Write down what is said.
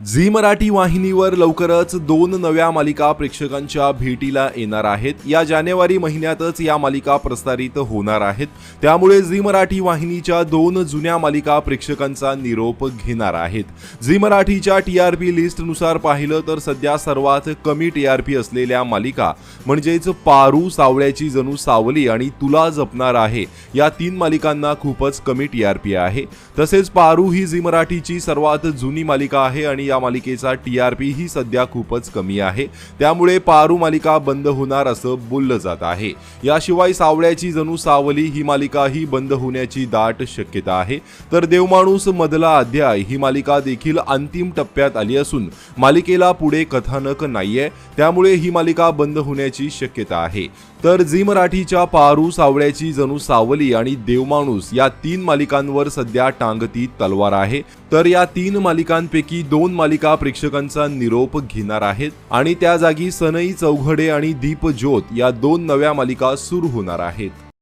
Zee Marathi वाहिनीवर लवकरच दोन नव्या मालिका प्रेक्षकांच्या भेटीला येणार आहेत. या जानेवारी महिन्यातच या मालिका प्रसारित होणार आहेत. त्यामुळे झी मराठी वाहिनीच्या दोन जुन्या मालिका प्रेक्षकांचा निरोप घेणार आहेत. झी मराठीच्या टी आर पी लिस्टनुसार पाहिलं तर सध्या सर्वात कमी टी आर पी असलेल्या मालिका म्हणजेच पारू सावळ्याची जणू सावली आणि तुला जपणार आहे या तीन मालिकांना खूपच कमी टी आर पी आहे. तसेच पारू ही झी मराठीची सर्वात जुनी मालिका आहे आणि या मालिकेचा टी आर पी ही सध्या खूपच कमी आहे. त्यामुळे पारू मालिका बंद होणार असं बोललं जात आहे. याशिवाय सावळ्याची जणू सावली ही मालिका ही बंद होण्याची दाट शक्यता आहे. तर देवमाणूस मधला अध्याय ही मालिका देखील अंतिम टप्प्यात आली असून मालिकेला पुढे कथानक नाहीये. त्यामुळे ही मालिका बंद होण्याची शक्यता आहे. तर झी मराठीच्या पारू सावळ्याची जणू सावली आणि देवमाणूस या तीन मालिकांवर सध्या टांगती तलवार आहे. तर या तीन मालिकांपैकी दोन मालिका प्रेक्षकांचा निरोप घेणार आहेत आणि त्या जागी सनई चौघडे आणि दीप ज्योत या दोन नव्या मालिका सुरू होणार आहेत.